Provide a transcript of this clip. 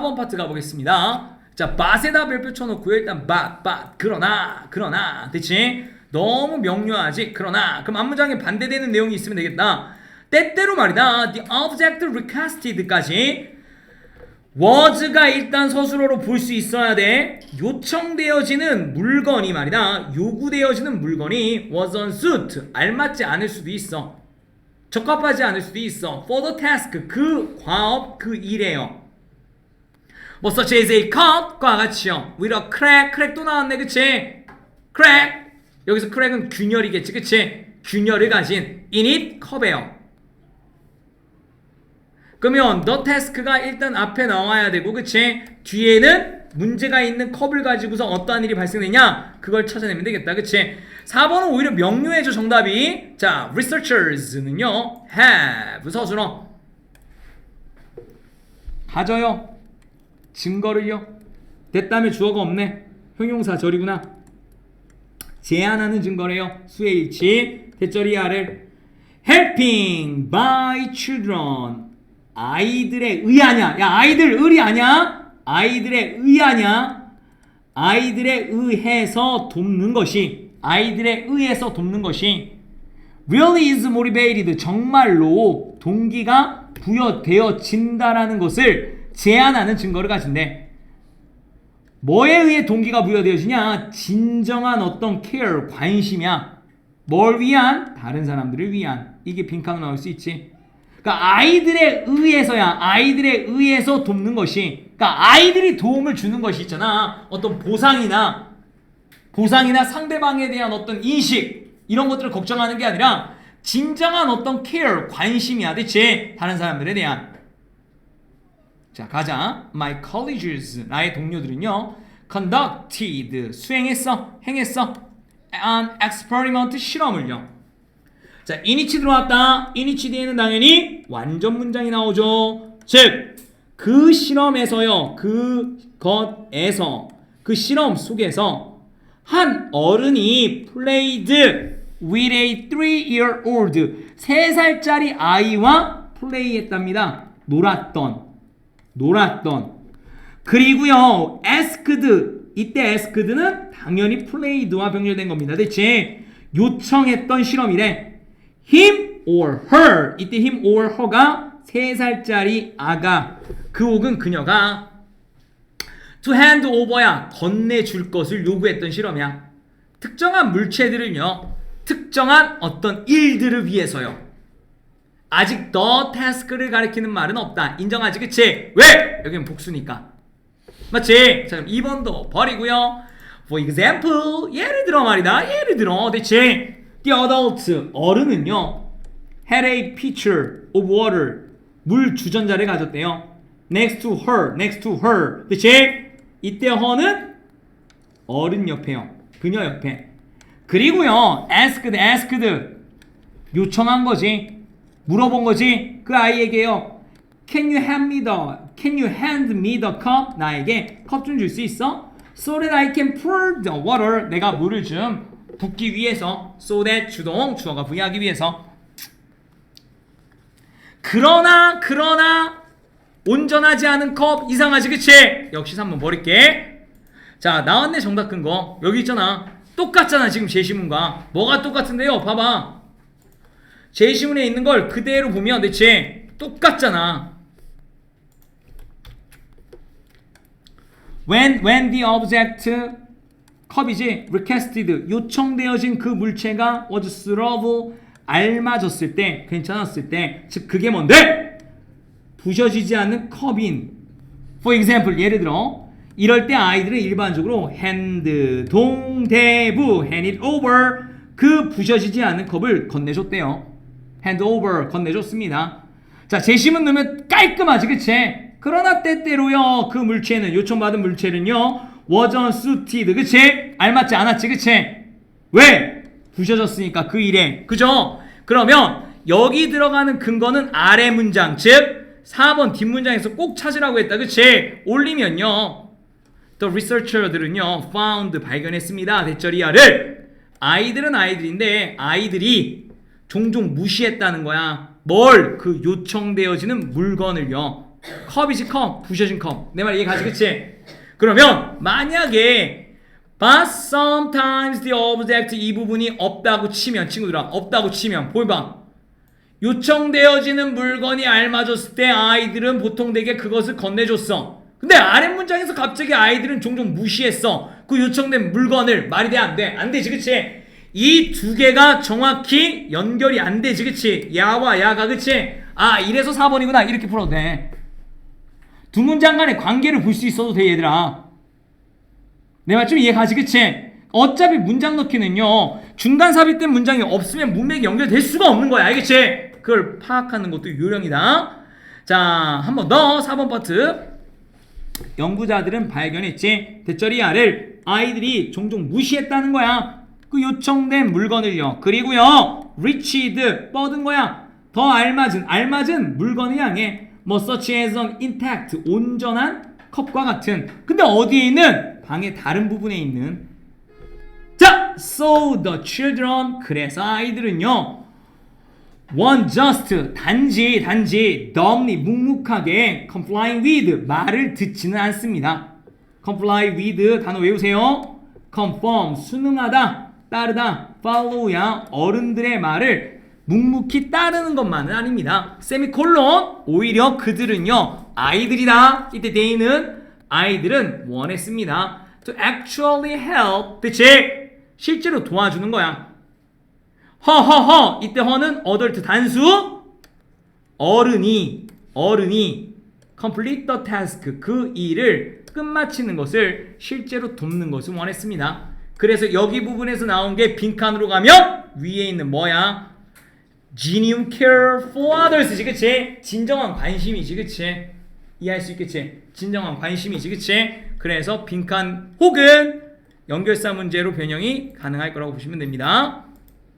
4번 파트 가보겠습니다. 자, 밭에다 별표 쳐놓고요. 일단 밭, 밭, 그러나, 그러나, 그치? 너무 명료하지? 그러나, 그럼 앞문장에 반대되는 내용이 있으면 되겠다. 때때로 말이다. The object requested까지 was가 일단 서술어로 볼 수 있어야 돼. 요청되어지는 물건이 말이다. 요구되어지는 물건이 was on suit. 알맞지 않을 수도 있어. 적합하지 않을 수도 있어. For the task. 그 과업, 그 일에요. 뭐 such as a cup과 같이요. a crack. crack 또 나왔네. 그치? crack. 여기서 crack은 균열이겠지. 그치? 균열을 가진 in it 컵에요. 그러면 the task가 일단 앞에 나와야 되고 그치? 뒤에는 문제가 있는 컵을 가지고서 어떠한 일이 발생되냐 그걸 찾아내면 되겠다 그치? 4번은 오히려 명료해져 정답이 자 researchers는요 have 서술어 가져요 증거를요 됐다며 주어가 없네. 형용사 절이구나. 제안하는 증거래요 수의 일치 대절이 아래 helping by children. 아이들에 의하냐? 야 아이들 의리 아냐? 아이들에 의하냐? 아이들에 의해서 돕는 것이 아이들에 의해서 돕는 것이 really is motivated. 정말로 동기가 부여되어진다라는 것을 제안하는 증거를 가진대. 뭐에 의해 동기가 부여되어지냐? 진정한 어떤 care 관심이야. 뭘 위한? 다른 사람들을 위한. 이게 빈칸으로 나올 수 있지. 그러니까 아이들에 의해서야 아이들에 의해서 돕는 것이 그러니까 아이들이 도움을 주는 것이 있잖아. 어떤 보상이나 보상이나 상대방에 대한 어떤 인식 이런 것들을 걱정하는 게 아니라 진정한 어떤 care 관심이야. 대체 다른 사람들에 대한 자 가자 my colleagues 나의 동료들은요 conducted 수행했어 행했어 an experiment 실험을요 자, 이니치 들어왔다. 이니치 뒤에는 당연히 완전 문장이 나오죠. 즉, 그 실험에서요. 그 것에서 그 실험 속에서 한 어른이 played with a three-year old 세 살짜리 아이와 플레이했답니다. 놀았던 놀았던 그리고요 asked 이때 asked는 당연히 played와 병렬된 겁니다. 대체 요청했던 실험이래. him or her 이때 him or her가 3살짜리 아가 그 혹은 그녀가 to hand over야 건네줄 것을 요구했던 실험이야 특정한 물체들을요 특정한 어떤 일들을 위해서요 아직 the task를 가리키는 말은 없다 인정하지 그치 왜 여기는 복수니까 맞지 자 그럼 2번도 버리고요 for example 예를 들어 말이다 예를 들어 대체 The adult 어른은요 had a pitcher of water 물 주전자를 가졌대요. Next to her, next to her. 그치? 이때 her는 어른 옆에요. 그녀 옆에. 그리고요 asked, asked 요청한 거지. 물어본 거지. 그 아이에게요. Can you hand me the, can you hand me the cup? 나에게 컵 좀 줄 수 있어? So that I can pour the water. 내가 물을 좀 붓기 위해서 so that 주동 주어가 부여하기 위해서 그러나 그러나 온전하지 않은 컵 이상하지 그치? 역시 3번 버릴게 자 나왔네 정답 근거 여기 있잖아 똑같잖아 지금 제시문과 뭐가 똑같은데요 봐봐 제시문에 있는 걸 그대로 보면 대체 똑같잖아. When when the object 컵이지 requested 요청되어진 그 물체가 was served 알맞았을 때 괜찮았을 때 즉 그게 뭔데? 부셔지지 않는 컵인. For example 예를 들어 이럴 때 아이들은 일반적으로 hand 동대부 hand it over 그 부셔지지 않는 컵을 건네줬대요 over 건네줬습니다 자 제시문 넣으면 깔끔하지 그치 그러나 때때로요 그 물체는 요청받은 물체는요 was unsuited 그치? 알맞지 않았지 그치? 왜? 부셔졌으니까 그 일에 그죠? 그러면 여기 들어가는 근거는 아래 문장 즉 4번 뒷문장에서 꼭 찾으라고 했다 그치? 올리면요 The researcher들은요 found 발견했습니다 대절이야를 아이들은 아이들인데 아이들이 종종 무시했다는 거야 뭘? 그 요청되어지는 물건을요 컵이지 컵 부셔진 컵 내 말 이해가지 그치? 그러면 만약에 but sometimes the object 이 부분이 없다고 치면 친구들아 없다고 치면 보여봐 요청되어지는 물건이 알맞았을 때 아이들은 보통 되게 그것을 건네줬어. 근데 아래 문장에서 갑자기 아이들은 종종 무시했어. 그 요청된 물건을 말이 돼 안 돼? 안 되지 그치? 이 두 개가 정확히 연결이 안 되지 그치? 야와 야가 그치? 아 이래서 4번이구나 이렇게 풀어도 돼. 두 문장 간의 관계를 볼 수 있어도 돼 얘들아. 내 말 좀 이해 가지 그치? 어차피 문장 넣기는요 중간 삽입된 문장이 없으면 문맥이 연결될 수가 없는 거야 알겠지? 그걸 파악하는 것도 요령이다 자 한 번 더 4번 파트 연구자들은 발견했지 대처리 아를 아이들이 종종 무시했다는 거야 그 요청된 물건을요. 그리고요 reached 뻗은 거야. 더 알맞은 알맞은 물건을 향해 뭐 such as an 온전한 컵과 같은. 근데 어디에 있는 방의 다른 부분에 있는. 자 so the children 그래서 아이들은요 one just 단지 단지 dumbly 묵묵하게 complying with 말을 듣지는 않습니다. comply with 단어 외우세요. conform 순응하다 따르다 follow야 어른들의 말을 묵묵히 따르는 것만은 아닙니다. 세미콜론 오히려 그들은요 아이들이다 이때 they는 아이들은 원했습니다. to actually help 그치 실제로 도와주는 거야. 허허허 이때 허는 어덜트 단수 어른이 어른이 complete the task 그 일을 끝마치는 것을 실제로 돕는 것을 원했습니다. 그래서 여기 부분에서 나온 게 빈칸으로 가면 위에 있는 뭐야? genuine care for others지 그치? 진정한 관심이지 그치? 이해할 수 있겠지? 진정한 관심이지 그치? 그래서 빈칸 혹은 연결사 문제로 변형이 가능할 거라고 보시면 됩니다.